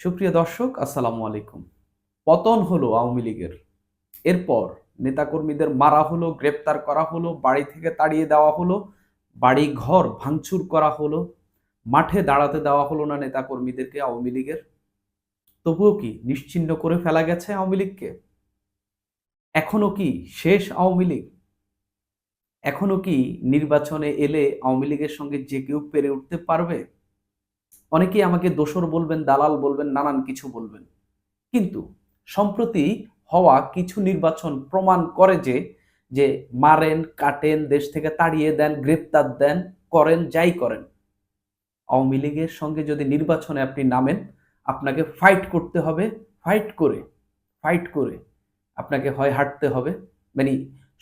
সুপ্রিয় দর্শক, আসসালামু আলাইকুম। পতন হলো আওয়ামী লীগের। এরপর নেতাকর্মীদের মারা হলো, গ্রেপ্তার করা হলো, বাড়ি থেকে তাড়িয়ে দেওয়া হলো বাড়ি ঘর ভাঙচুর করা হলো, মাঠে দাঁড়াতে দেওয়া হলো না নেতাকর্মীদেরকে আওয়ামী লীগের। তবুও কি নিশ্চিহ্ন করে ফেলা গেছে আওয়ামী লীগকে? এখনও কি শেষ আওয়ামী লীগ? এখনও কি নির্বাচনে এলে আওয়ামী লীগের সঙ্গে যে কেউ পেরে উঠতে পারবে? অনেকেই আমাকে দোসর বলবেন, দালাল বলবেন, নানান কিছু বলবেন। কিন্তু সম্প্রতি হওয়া কিছু নির্বাচন প্রমাণ করে যে যে মারেন, কাটেন, দেশ থেকে তাড়িয়ে দেন, গ্রেপ্তার দেন, করেন, যাই করেন। আওয়ামী লীগের সঙ্গে যদি নির্বাচনে আপনি নামেন, আপনাকে ফাইট করতে হবে ফাইট করে ফাইট করে আপনাকে হয় হাঁটতে হবে মানে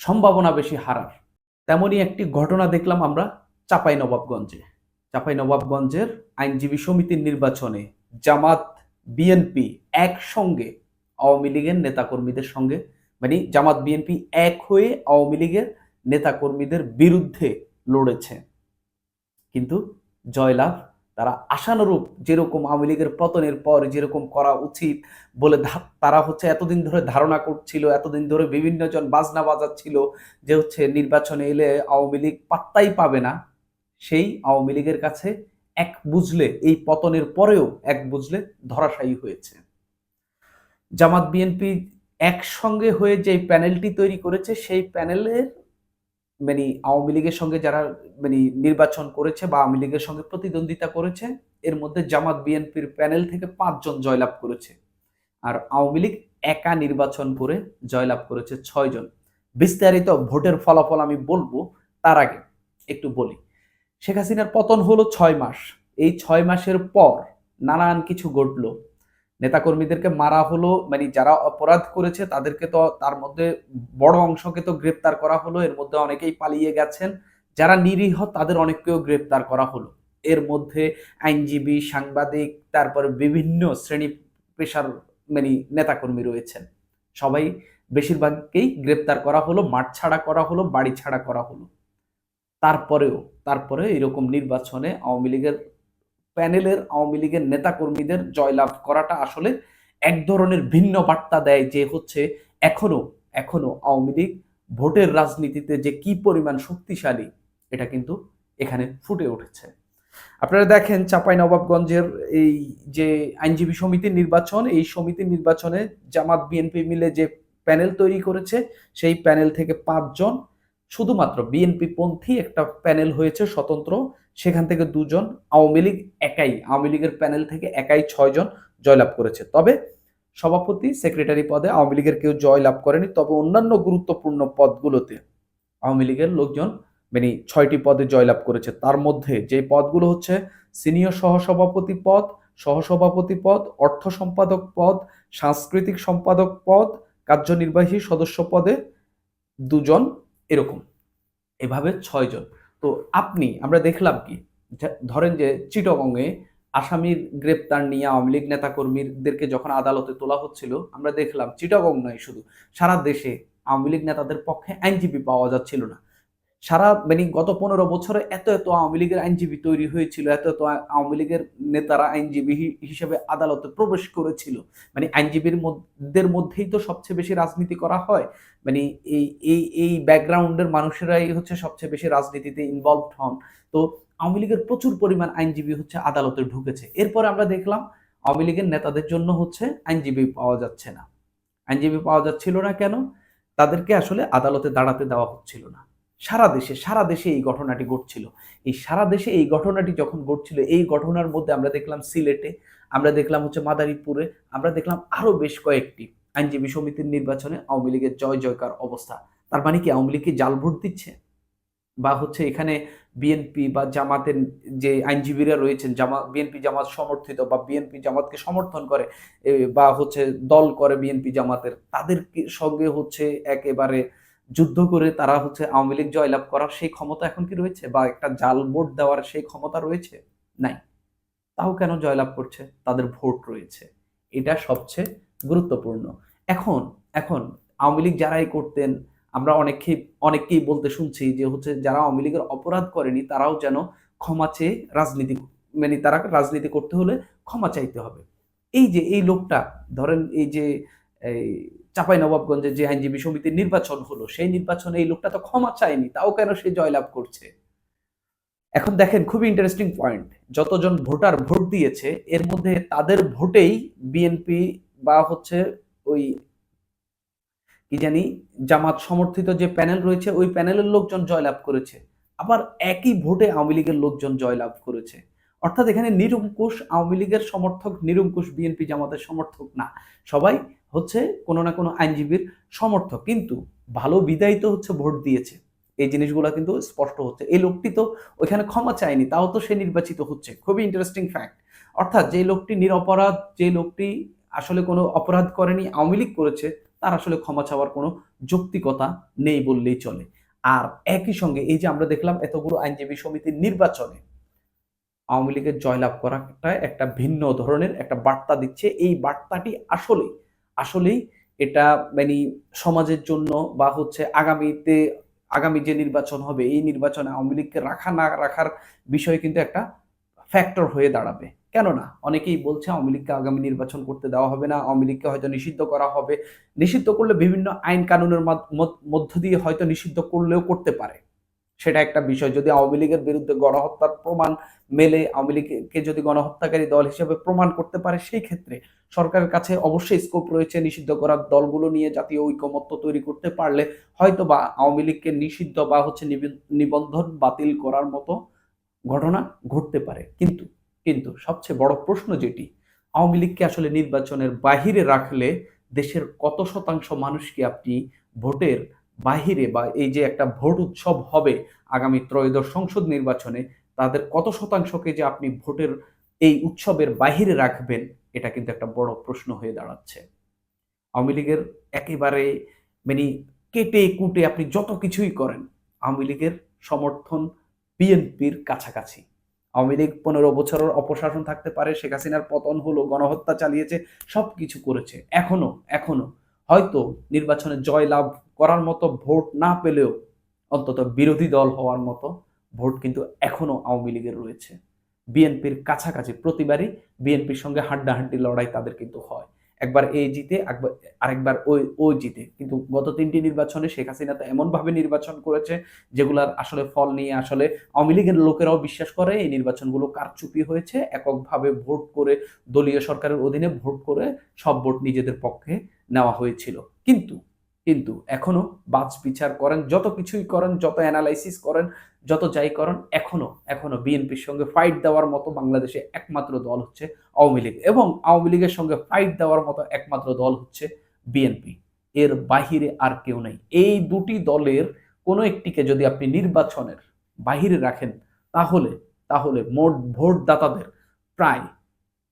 সম্ভাবনা বেশি হারার। তেমনই একটি ঘটনা দেখলাম আমরা চাপাই নবাবগঞ্জে চাপাই নবাবগঞ্জের আইনজীবী সমিতির নির্বাচনে জামাত, বিএনপি একসঙ্গে আওয়ামী লীগের নেতাকর্মীদের সঙ্গে মানে জামাত, বিএনপি এক হয়ে আওয়ামী লীগের নেতাকর্মীদের বিরুদ্ধে লড়েছে। কিন্তু জয়লাভ, তারা আশানুরূপ যেরকম আওয়ামী লীগের পতনের পর যেরকম করা উচিত বলে তারা হচ্ছে এতদিন ধরে ধারণা করছিল, এতদিন ধরে বিভিন্ন জন বাজনা বাজাচ্ছিল যে হচ্ছে নির্বাচনে এলে আওয়ামী লীগ পাত্তাই পাবে না। সেই আওয়ামী লীগের কাছে এক বুঝলে, এই পতনের পরেও এক বুঝলে ধরাশায়ী হয়েছে। জামাত বিএনপি একসঙ্গে হয়ে যে প্যানেলটি তৈরি করেছে, সেই প্যানেলের মানে আওয়ামী লীগের সঙ্গে যারা মানে নির্বাচন করেছে বা আওয়ামী লীগের সঙ্গে প্রতিদ্বন্দ্বিতা করেছে, এর মধ্যে জামাত বিএনপির প্যানেল থেকে পাঁচজন জয়লাভ করেছে। আর আওয়ামী লীগ একা নির্বাচন করে জয়লাভ করেছে ছয়জন। বিস্তারিত ভোটের ফলাফল আমি বলব তার আগে, একটু বলি। শেখ হাসিনার পতন হলো ছয় মাস। এই ছয় মাসের পর নানান কিছু ঘটলো। নেতাকর্মীদেরকে মারা হলো মানে যারা অপরাধ করেছে তাদেরকে তো তার মধ্যে বড় অংশকে তো গ্রেপ্তার করা হলো, এর মধ্যে অনেকেই পালিয়ে গেছেন। যারা নিরীহ তাদের অনেককেও গ্রেপ্তার করা হলো। এর মধ্যে আইনজীবী, সাংবাদিক, তারপর বিভিন্ন শ্রেণি পেশার মানে নেতাকর্মী রয়েছেন। সবাই বেশিরভাগকেই গ্রেপ্তার করা হলো মাঠ ছাড়া করা হলো বাড়ি ছাড়া করা হলো। তারপরেও, তারপরে এরকম নির্বাচনে আওয়ামী লীগের প্যানেলের, আওয়ামী লীগের নেতাকর্মীদের জয়লাভ করাটা আসলে এক ধরনের ভিন্ন বার্তা দেয় যে হচ্ছে এখনও এখনও আওয়ামী লীগ ভোটের রাজনীতিতে যে কি পরিমাণ শক্তিশালী, এটা কিন্তু এখানে ফুটে উঠেছে। আপনারা দেখেন চাপাই নবাবগঞ্জের এই যে আইনজীবী সমিতির নির্বাচন, এই সমিতির নির্বাচনে জামাত, বিএনপি মিলে যে প্যানেল তৈরি করেছে, সেই প্যানেল থেকে পাঁচজন শুধুমাত্র বিএনপি পন্থী একটা প্যানেল হয়েছে স্বতন্ত্র। সেখান থেকে দুজন আওয়ামী লীগ একাই, আওয়ামী লীগের প্যানেল থেকে একাই ছয়জন জয়লাভ করেছে। তবে সভাপতি সেক্রেটারি পদে আওয়ামী লীগের কেউ জয়লাভ করেনি। তবে অন্যান্য গুরুত্বপূর্ণ পদগুলোতে আওয়ামী লীগের লোকজন মানে ছয়টি পদে জয়লাভ করেছে। তার মধ্যে যে পদগুলো হচ্ছে সিনিয়র সহসভাপতি পদ সহসভাপতি পদ, অর্থ সম্পাদক পদ, সাংস্কৃতিক সম্পাদক পদ, কার্যনির্বাহী সদস্য পদে দুজন এরকম। এভাবে ছয়জন তো আপনি, আমরা দেখলাম কি ধরেন যে চিটগঙ্গে আসামির গ্রেপ্তার নিয়ে আওয়ামী লীগ নেতাকর্মীদেরকে যখন আদালতে তোলা হচ্ছিল, আমরা দেখলাম চিটগং নয় শুধু, সারা দেশে আওয়ামী লীগ নেতাদের পক্ষে আইনজীবী পাওয়া যাচ্ছিল না। সারা মানে গত পনেরো বছরে এত এত আওয়ামী লীগের আইনজীবী তৈরি হয়েছিল, এত এত আওয়ামী লীগের নেতারা আইনজীবী হিসেবে আদালতে প্রবেশ করেছিল। মানে আইনজীবীর মধ্যের মধ্যেই তো সবচেয়ে বেশি রাজনীতি করা হয়। মানে এই এই এই ব্যাকগ্রাউন্ডের মানুষেরাই হচ্ছে সবচেয়ে বেশি রাজনীতিতে ইনভলভড হন। তো আওয়ামী লীগের প্রচুর পরিমাণ আইনজীবী হচ্ছে আদালতে ঢুকেছে। এরপরে আমরা দেখলাম আওয়ামী লীগের নেতাদের জন্য হচ্ছে আইনজীবী পাওয়া যাচ্ছে না। আইনজীবী পাওয়া যাচ্ছিল না কেন? তাদেরকে আসলে আদালতে দাঁড়াতে দেওয়া হচ্ছিল না। সারা দেশে সারা দেশে এই ঘটনাটি ঘটছিল। এই সারা দেশে এই ঘটনাটি যখন ঘটছিল, এই ঘটনার মধ্যে আমরা দেখলাম সিলেটে, আমরা দেখলাম হচ্ছে মাদারীপুরে, আমরা দেখলাম আরও বেশ কয়েকটি আইনজীবী সমিতির নির্বাচনে আওয়ামী লীগের জয় জয়কার অবস্থা। তার মানে কি আওয়ামী লীগ কি জাল ভোট দিচ্ছে? বা হচ্ছে এখানে বিএনপি বা জামাতের যে আইনজীবীরা রয়েছেন, জামা, বিএনপি জামাত সমর্থিত বা বিএনপি জামাতকে সমর্থন করে বা হচ্ছে দল করে বিএনপি জামাতের, তাদের সঙ্গে হচ্ছে একেবারে যুদ্ধ করে তারা হচ্ছে আওয়ামী লীগ জয়লাভ করার সেই ক্ষমতা এখন কি রয়েছে? বা একটা জাল ভোট দেওয়ার সেই ক্ষমতা রয়েছে? নাই। তাও কেন জয়লাভ করছে? তাদের ভোট রয়েছে। এটা সবচেয়ে গুরুত্বপূর্ণ। এখন এখন আওয়ামী লীগ যারাই করতেন, আমরা অনেকেই অনেককেই বলতে শুনছি যে হচ্ছে যারা আওয়ামী লীগের অপরাধ করেনি, তারাও যেন ক্ষমা চেয়ে রাজনীতি মানে তারা রাজনীতি করতে হলে ক্ষমা চাইতে হবে। এই যে, এই লোকটা, ধরেন এই যে চাপাই নবাবগঞ্জে যে আইনজীবী সমিতির নির্বাচন হলো, সেই নির্বাচনে এই লোকটা তো ক্ষমা চায়নি, তাও কেন সে জয়লাভ করছে? এখন দেখেন, খুবই ইন্টারেস্টিং পয়েন্ট যতজন ভোটার ভোট দিয়েছে, এর মধ্যে তাদের ভোটেই বিএনপি বা হচ্ছে ওই কি জানি, জামাত সমর্থিত যে প্যানেল রয়েছে, ওই প্যানেলের লোকজন জয়লাভ করেছে। আবার একই ভোটে আওয়ামী লীগের লোকজন জয়লাভ করেছে। অর্থাৎ এখানে নিরঙ্কুশ আওয়ামী লীগের সমর্থক, নিরঙ্কুশ বিএনপি জামাতের সমর্থক না। সবাই হচ্ছে কোনো না কোনো আইনজীবীর সমর্থক। কিন্তু ভালো বিদায়ী তো হচ্ছে ভোট দিয়েছে। এই জিনিসগুলো কিন্তু স্পষ্ট হচ্ছে। এই লোকটি তো ওইখানে ক্ষমা চায়নি, তাও তো সে নির্বাচিত হচ্ছে। খুবই ইন্টারেস্টিং ফ্যাক্ট অর্থাৎ যে লোকটি নিরপরাধ, যে লোকটি আসলে কোনো অপরাধ করেনি, আওয়ামী লীগ করেছে, তার আসলে ক্ষমা চাওয়ার কোনো যৌক্তিকতা নেই বললেই চলে। আর একই সঙ্গে এই যে আমরা দেখলাম এতগুলো আইনজীবী সমিতির নির্বাচনে, আওয়ামী লীগের জয়লাভ করাটা একটা ভিন্ন ধরনের একটা বার্তা দিচ্ছে। এই বার্তাটি আসলেই আসলেই এটা মানে সমাজের জন্য বা হচ্ছে আগামীতে, আগামী যে নির্বাচন হবে, এই নির্বাচনে আওয়ামী লীগকে রাখা না রাখার বিষয় কিন্তু একটা ফ্যাক্টর হয়ে দাঁড়াবে। কেননা অনেকেই বলছে আওয়ামী লীগকে আগামী নির্বাচন করতে দেওয়া হবে না, আওয়ামী লীগকে হয়তো নিষিদ্ধ করা হবে। নিষিদ্ধ করলে বিভিন্ন আইন কানুনের মধ্য দিয়ে হয়তো নিষিদ্ধ করলেও করতে পারে। সেটা একটা বিষয়। যদি আওয়ামী লীগের বিরুদ্ধে গণহত্যার প্রমাণ মেলে, আওয়ামী লীগকে যদি গণহত্যাকারী দল হিসেবে প্রমাণ করতে পারে, সেই ক্ষেত্রে সরকারের কাছে অবশ্যই স্কোপ রয়েছে নিষিদ্ধ করার দলগুলো নিয়ে জাতীয় ঐকমত্য তৈরি করতে পারলে হয়তো বা আওয়ামী লীগকে নিষিদ্ধ বা হচ্ছে নিবন্ধন বাতিল করার মতো ঘটনা ঘটতে পারে। কিন্তু কিন্তু সবচেয়ে বড় প্রশ্ন যেটি, আওয়ামী লীগকে আসলে নির্বাচনের বাহিরে রাখলে দেশের কত শতাংশ মানুষকে আপনি ভোটের বাহিরে বা এই যে একটা ভোট উৎসব হবে আগামী ত্রয়োদশ সংসদ নির্বাচনে, তাদের কত শতাংশকে যে আপনি ভোটের এই উৎসবের বাহিরে রাখবেন, এটা কিন্তু একটা বড় প্রশ্ন হয়ে দাঁড়াচ্ছে। আওয়ামী লীগের একেবারে মানে কেটে কুটে আপনি যত কিছুই করেন, আওয়ামী লীগের সমর্থন বিএনপির কাছাকাছি। আওয়ামী লীগ পনেরো বছরের অপশাসন থাকতে পারে, শেখ হাসিনার পতন হলো, গণহত্যা চালিয়েছে সব কিছু করেছে। এখনও এখনও হয়তো নির্বাচনে জয় লাভ করার মতো ভোট না পেলেও অন্তত বিরোধী দল হওয়ার মতো ভোট কিন্তু এখনও আওয়ামী লীগের রয়েছে। বিএনপির কাছাকাছি প্রতিবারই বিএনপির সঙ্গে হাড্ডাহাড্ডি লড়াই তাদের কিন্তু হয়। একবার এ জিতে, একবার, আরেকবার ওই, ও জিতে। কিন্তু গত তিনটি নির্বাচনে শেখ হাসিনা তো এমনভাবে নির্বাচন করেছে, যেগুলার আসলে ফল নিয়ে আসলে আওয়ামী লীগের লোকেরাও বিশ্বাস করে, এই নির্বাচনগুলো কারচুপি হয়েছে। এককভাবে ভোট করে দলীয় সরকারের অধীনে ভোট করে সব ভোট নিজেদের পক্ষে নেওয়া হয়েছিল। কিন্তু কিন্তু এখনও বাজ বিচার করেন, যত কিছুই করেন, যত অ্যানালাইসিস করেন, যত যাই করেন, এখনও এখনও বিএনপির সঙ্গে ফাইট দেওয়ার মতো বাংলাদেশে একমাত্র দল হচ্ছে আওয়ামী লীগ এবং আওয়ামী লীগের সঙ্গে ফাইট দেওয়ার মতো একমাত্র দল হচ্ছে বিএনপি এর বাহিরে আর কেউ নেই। এই দুটি দলের কোনো একটিকে যদি আপনি নির্বাচনের বাহিরে রাখেন, তাহলে তাহলে মোট ভোটদাতাদের প্রায়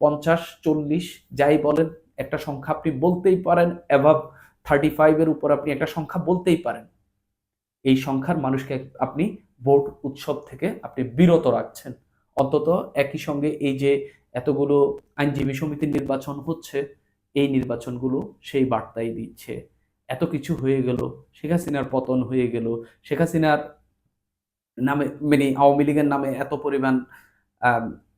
পঞ্চাশ, চল্লিশ, যাই বলেন, একটা সংখ্যা আপনি বলতেই পারেন অ্যাভাব থার্টি ফাইভের উপর আপনি একটা সংখ্যা বলতেই পারেন। এই সংখ্যার মানুষকে আপনি ভোট উৎসব থেকে আপনি বিরত রাখছেন। অন্তত একই সঙ্গে এই যে এতগুলো আইনজীবী সমিতির নির্বাচন হচ্ছে, এই নির্বাচনগুলো সেই বার্তাই দিচ্ছে। এত কিছু হয়ে গেল, শেখ হাসিনার পতন হয়ে গেল, শেখ হাসিনার নামে মানে আওয়ামী লীগের নামে এত পরিমাণ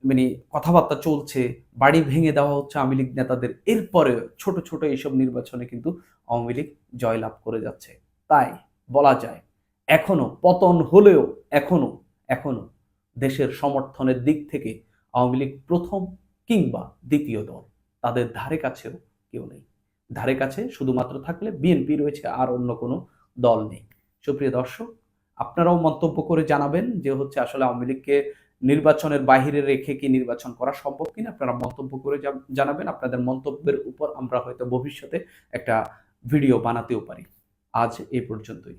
মানে কথাবার্তা চলছে, বাড়ি ভেঙে দেওয়া হচ্ছে আওয়ামী লীগ নেতাদের, এরপরে ছোট ছোট এইসব নির্বাচনে কিন্তু আওয়ামী লীগ জয়লাভ করে যাচ্ছে। তাই বলা যায়, এখনও পতন হলেও, এখনও এখনও দেশের সমর্থনের দিক থেকে আওয়ামী লীগ প্রথম কিংবা দ্বিতীয় দল। তাদের ধারে কাছেও কেউ নেই। ধারে কাছে শুধুমাত্র থাকলে বিএনপি রয়েছে, আর অন্য কোনো দল নেই। সুপ্রিয় দর্শক, আপনারাও মন্তব্য করে জানাবেন যে হচ্ছে আসলে আওয়ামী লীগকে নির্বাচনের বাহিরে রেখে কি নির্বাচন করা সম্ভব কিনা আপনারা মন্তব্য করে জানাবেন। আপনাদের মন্তব্যের উপর আমরা হয়তো ভবিষ্যতে একটা ভিডিও বানাতেও পারি। আজ এই পর্যন্তই।